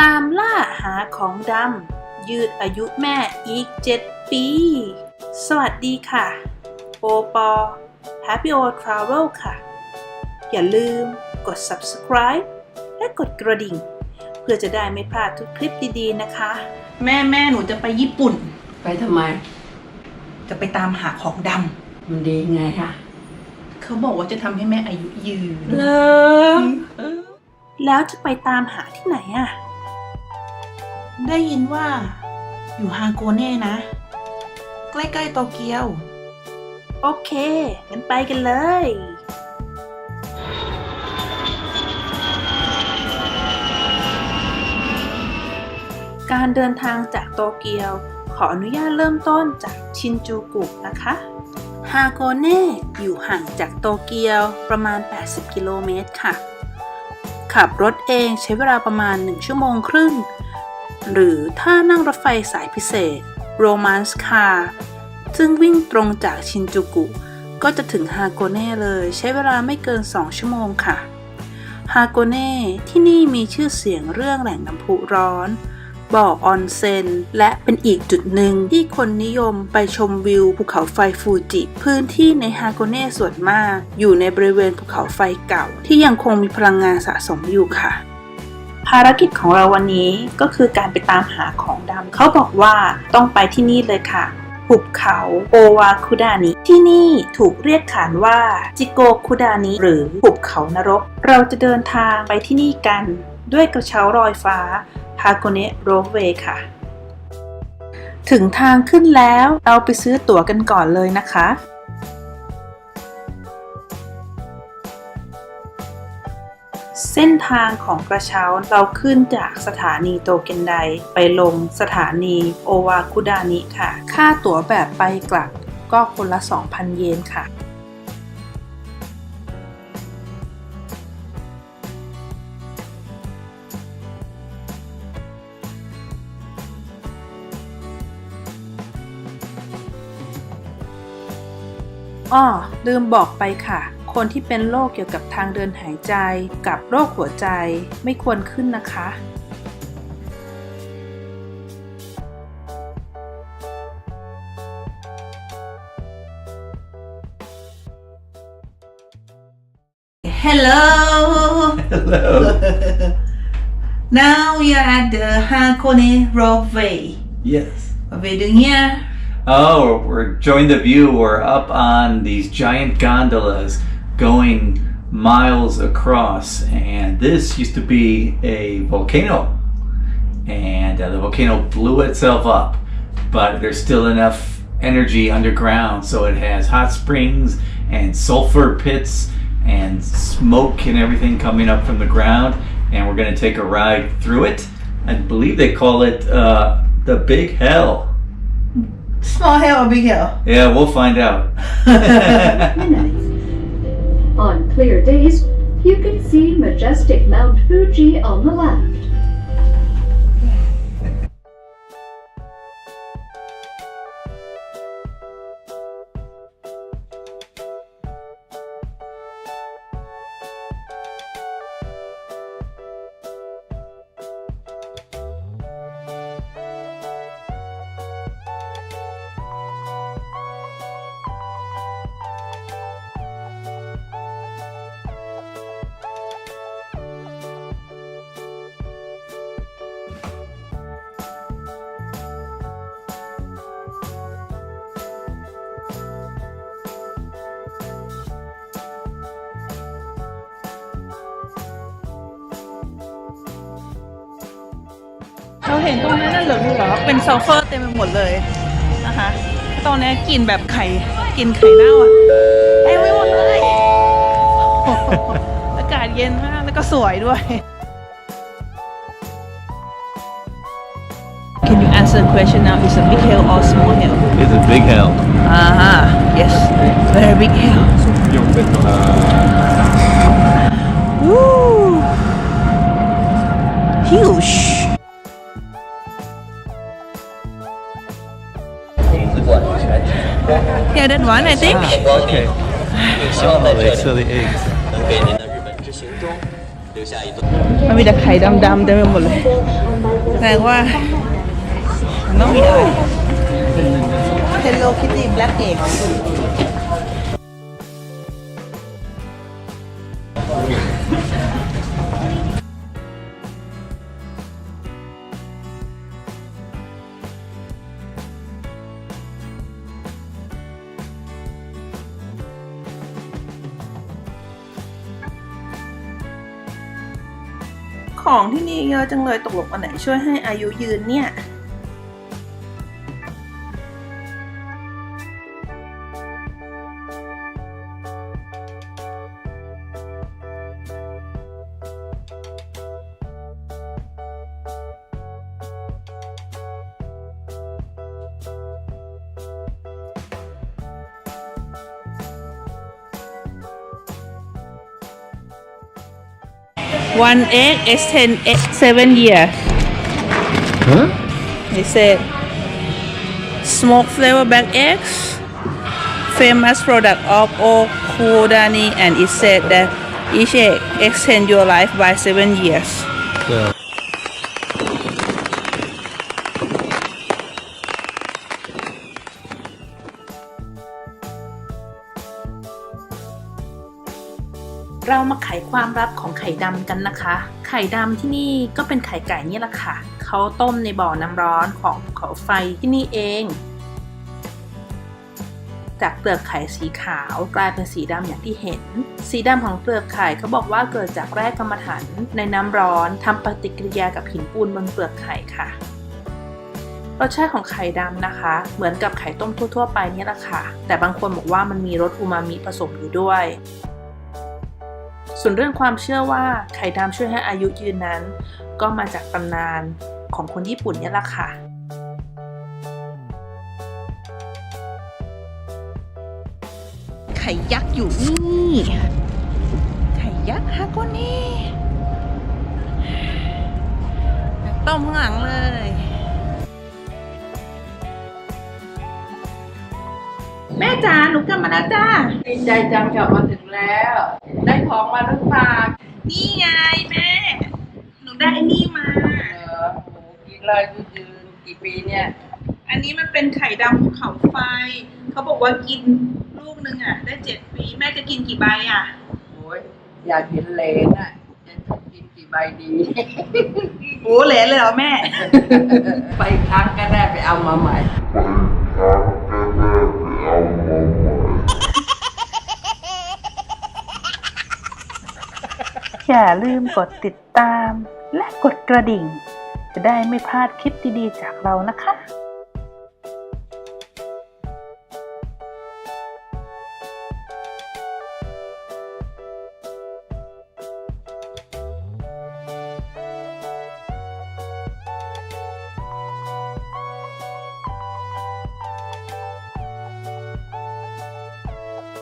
ตามล่าหาของดำยืดอายุแม่อีก 7 ปี สวัสดีค่ะ โอปอ Happy O Travel ค่ะ อย่าลืมกด subscribe และกดกระดิ่ง เพื่อจะได้ไม่พลาดทุกคลิปดีๆนะคะ แม่แม่หนูจะไปญี่ปุ่น ไปทำไม จะไปตามหาของดมันดีไงคะำเขาบอกว่าจะทำให้แม่อายุยืนเลอแล้วจะไปตามหาที่ไหนอะ ได้ยินว่า อยู่ฮาโกเน่นะ ใกล้ๆโตเกียว โอเค งั้นไปกันเลย การเดินทางจากโตเกียว ขออนุญาตเริ่มต้นจากชินจูกุนะคะฮาโกเน่อยู่ห่างจากโตเกียวประมาณ 80 กิโลเมตรค่ะ ขับรถเองใช้เวลาประมาณ 1 ชั่วโมงครึ่ง หรือถ้านั่งรถไฟสายพิเศษ Romance Car ซึ่งวิ่งตรงจากชินจูกุ ก็จะถึงฮาโกเน่เลยใช้เวลาไม่เกิน 2 ชั่วโมงค่ะ ฮาโกเน่ที่นี่มีชื่อเสียงเรื่องแหล่งน้ำพุร้อนบ่อออนเซนและเป็นอีกจุดหนึ่งที่คนนิยมไปชมวิวภูเขาไฟฟูจิ พื้นที่ในฮาโกเน่ส่วนมาก อยู่ในบริเวณภูเขาไฟเก่า ที่ยังคงมีพลังงานสะสมอยู่ค่ะ ภารกิจของเราวันนี้ก็คือการไปตามหาของดำเขาบอกว่าต้องไปที่นี่เลยค่ะ หุบเขาโอวาคุดานิ ที่นี่ถูกเรียกขานว่าจิโกคุดานิหรือหุบเขานรก เราจะเดินทางไปที่นี่กัน ด้วยกระเช้ารอยฟ้าฮาโกเนะโรเวค่ะ ถึงทางขึ้นแล้วเราไปซื้อตั๋วกันก่อนเลยนะคะ เส้นทางของกระเช้าเราขึ้นจากสถานีโตเกนไดไปลงสถานีโอวาคุดานิค่ะ ค่าตั๋วแบบไปกลับก็คนละ 2,000 เยนค่ะอ้อลืมบอกไปค่ะ คนที่เป็นโรคเกี่ยวกับทางเดินหายใจกับโรคหัวใจไม่ควรขึ้นนะคะ Hello Hello. Now we are at the Hakone Roadway yes. What are we doing here? Oh, we're enjoying the view. We're up on these giant gondolas going miles across, and this used to be a volcano, and uh, the volcano blew itself up, but there's still enough energy underground, so it has hot springs and sulfur pits and smoke and everything coming up from the ground, and we're going to take a ride through it. I believe they call it uh, the Big Hell. Small hell or big hell? Yeah, we'll find out. Clear days, you can see majestic Mount Fuji on the left. เราเห็นตรงนั้นน่ะเหลืองเหรอเป็นซัลเฟอร์เต็มไปหมดเลยนะคะตอนนี้กลิ่นแบบไข่กลิ่นไข่เน่าอะเต็มไปหมดเลยโอ้โหอากาศเย็นมากแล้วก็สวยด้วย Can you answer the question now? Is a big hill or small hill? It's a big hell. Ah, yes, very big hill. Woo! that one, I think. Ah, okay. Oh, it's really eggs. มันมีแต่ไข่ดำๆเต็มไปหมดเลยแสดงว่ามันต้องมีอะไร Hello Kitty Black Egg ของที่นี่เยอะจังเลยตกลงอันไหนช่วยให้อายุยืนเนี่ย One egg extend eight- seven year. Huh? They said smoke flavor black eggs, famous product of Old Kudani, and it said that each egg extend your life by seven years. Yeah. เรามาไขความลับของไข่ดำกันนะคะ ไข่ดำที่นี่ก็เป็นไข่ไก่นี่แหละค่ะ เขาต้มในบ่อน้ำร้อนของภูเขาไฟที่นี่เอง จากเปลือกไข่สีขาวกลายเป็นสีดำอย่างที่เห็น สีดำของเปลือกไข่เขาบอกว่าเกิดจากแร่กรรมฐานในน้ำร้อนทำปฏิกิริยากับหินปูนบนเปลือกไข่ค่ะรสชาติของไข่ดำนะคะ เหมือนกับไข่ต้มทั่ว ๆ ไปนี่แหละค่ะ แต่บางคนบอกว่ามันมีรสอูมามิผสมอยู่ด้วย ส่วนเรื่องความเชื่อว่าไข่ดำช่วยให้อายุยืนนั้น ก็มาจากตำนานของคนญี่ปุ่นนี่แหละค่ะ ไข่ยักษ์อยู่นี่ ไข่ยักษ์ฮาโกเน่ต้มข้างหลังเลย แม่จ๋าหนูกลับมาแล้วจ้าดีใจจังกลับมาถึงแล้ว ได้ของมาหรือเปล่านี่ไงแม่ หนูได้ไอ้นี่มา เออโหกินเลยยืนยืนกี่ปีเนี่ย อันนี้มันเป็นไข่ดำภูเขาไฟ เขาบอกว่ากินลูกหนึ่งอะ ได้เจ็ดปีแม่จะกินกี่ใบอะ โอ้ยอยากเห็นเลนอะจะกินกี่ใบดี โอ้เหลนเลยเหรอแม่ ไปอีกครั้งก็ได้ไปเอามาใหม่ อย่าลืมกดติดตาม และกดกระดิ่ง จะได้ไม่พลาดคลิปดีๆจากเรานะคะ